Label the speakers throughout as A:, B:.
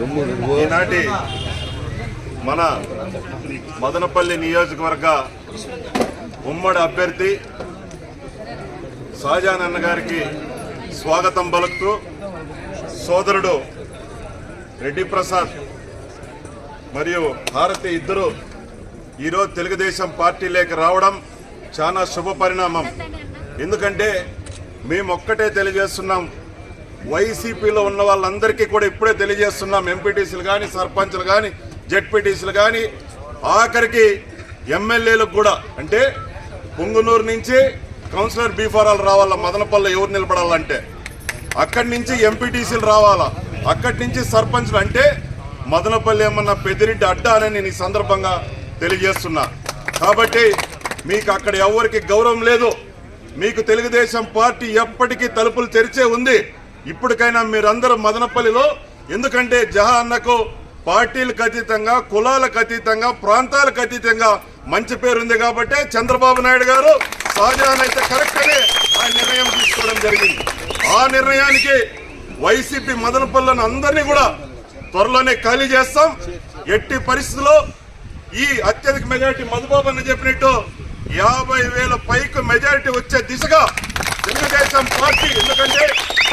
A: ఈనాటి మన మదనపల్లి నియోజకవర్గ ఉమ్మడి అభ్యర్థి షాజాన్ అన్న గారికి స్వాగతం పలుకుతూ సోదరుడు రెడ్డి ప్రసాద్ మరియు భారతి ఇద్దరు ఈరోజు తెలుగుదేశం పార్టీలోకి రావడం చాలా శుభ పరిణామం ఎందుకంటే మేము ఒక్కటే తెలియజేస్తున్నాం. వైసీపీలో ఉన్న వాళ్ళందరికీ కూడా ఇప్పుడే తెలియజేస్తున్నాం. ఎంపీటీసీలు కానీ సర్పంచ్లు కానీ జెడ్పీటీసీలు కానీ ఆఖరికి ఎమ్మెల్యేలకు కూడా. అంటే పొంగునూరు నుంచి కౌన్సిలర్ బీఫారాలు రావాలా మదనపల్లి ఎవరు నిలబడాలంటే? అక్కడి నుంచి ఎంపీటీసీలు రావాలా? అక్కడి నుంచి సర్పంచ్లు అంటే మదనపల్లి ఏమన్నా పెద్దిరెడ్డి అడ్డా అని నేను ఈ సందర్భంగా తెలియజేస్తున్నా. కాబట్టి మీకు అక్కడ ఎవరికి గౌరవం లేదు. మీకు తెలుగుదేశం పార్టీ ఎప్పటికీ తలుపులు తెరిచే ఉంది. ఇప్పటికైనా మీరందరూ మదనపల్లిలో ఎందుకంటే జహా అన్నకు పార్టీలకు అతీతంగా కులాలకు అతీతంగా ప్రాంతాలకు అతీతంగా మంచి పేరుంది కాబట్టి చంద్రబాబు నాయుడు గారు షాజహాన్ అయితే కరెక్ట్ అని ఆ నిర్ణయం తీసుకోవడం జరిగింది. ఆ నిర్ణయానికి వైసీపీ మదనపల్లిని అందరినీ కూడా త్వరలోనే ఖాళీ చేస్తాం. ఎట్టి పరిస్థితుల్లో ఈ అత్యధిక మెజారిటీ మధుబాబు అని చెప్పినట్టు యాభై వేల పైకి మెజారిటీ వచ్చే దిశగా తెలుగుదేశం పార్టీ ఎందుకంటే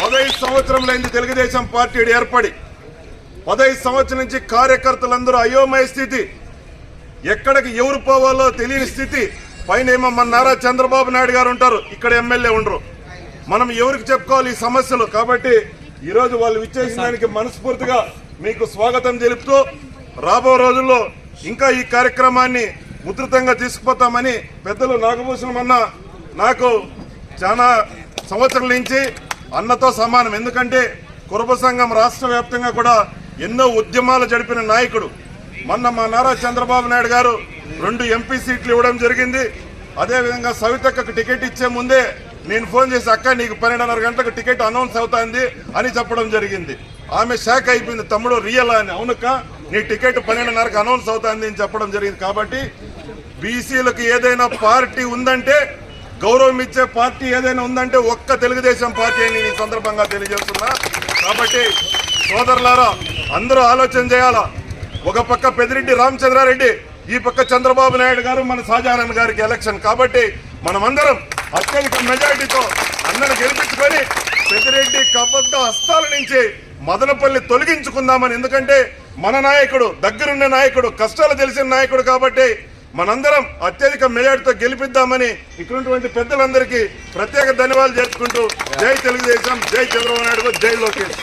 A: పదహైదు సంవత్సరంలైంది తెలుగుదేశం పార్టీ ఏర్పడి. పదహైదు సంవత్సరం నుంచి కార్యకర్తలందరూ అయోమయ స్థితి. ఎక్కడికి ఎవరు పోవాలో తెలియని స్థితి. పైన ఏమో మన నారా చంద్రబాబు నాయుడు గారు ఉంటారు ఇక్కడ ఎమ్మెల్యే ఉండరు. మనం ఎవరికి చెప్పుకోవాలి ఈ సమస్యలు? కాబట్టి ఈరోజు వాళ్ళు విచ్చేసిన దానికి మనస్ఫూర్తిగా మీకు స్వాగతం తెలుపుతూ రాబో రోజుల్లో ఇంకా ఈ కార్యక్రమాన్ని ఉధృతంగా తీసుకుపోతామని పెద్దలు నాగభూషణం అన్న నాకు చాలా సంవత్సరాల నుంచి అన్నతో సమానం. ఎందుకంటే కురబ సంఘం రాష్ట్ర వ్యాప్తంగా కూడా ఎన్నో ఉద్యమాలు జరిపిన నాయకుడు. మొన్న మా నారా చంద్రబాబు నాయుడు గారు రెండు ఎంపీ సీట్లు ఇవ్వడం జరిగింది. అదేవిధంగా సవితక్కకు టికెట్ ఇచ్చే ముందే నేను ఫోన్ చేసి అక్క నీకు పన్నెండున్నర గంటలకు టికెట్ అనౌన్స్ అవుతుంది అని చెప్పడం జరిగింది. ఆమె షాక్ అయిపోయింది తమ్ముడు రియల్ అని. అవునక్క నీ టికెట్ పన్నెండున్నరకు అనౌన్స్ అవుతుంది అని చెప్పడం జరిగింది. కాబట్టి బీసీలకు ఏదైనా పార్టీ ఉందంటే గౌరవం ఇచ్చే పార్టీ ఏదైనా ఉందంటే ఒక్క తెలుగుదేశం పార్టీ అని ఈ సందర్భంగా తెలియజేస్తున్నా. కాబట్టి సోదరులారా అందరూ ఆలోచన చేయాలా? ఒక పక్క పెదిరెడ్డి రామచంద్రారెడ్డి ఈ పక్క చంద్రబాబు నాయుడు గారు మన షాజహాన్ గారికి ఎలక్షన్. కాబట్టి మనమందరం అత్యధిక మెజారిటీతో అందరిని గెలిపించుకొని పెద్దిరెడ్డి కబద్ద హస్తాల నుంచి మదనపల్లి తొలగించుకుందామని. ఎందుకంటే మన నాయకుడు దగ్గరున్న నాయకుడు కష్టాలు తెలిసిన నాయకుడు కాబట్టి మనందరం అత్యధిక మెజార్టీతో గెలిపిద్దామని ఇక్కడున్నటువంటి పెద్దలందరికీ ప్రత్యేక ధన్యవాదాలు జరుపుకుంటూ జై తెలుగుదేశం జై చంద్రబాబు నాయుడు జై లోకేష్.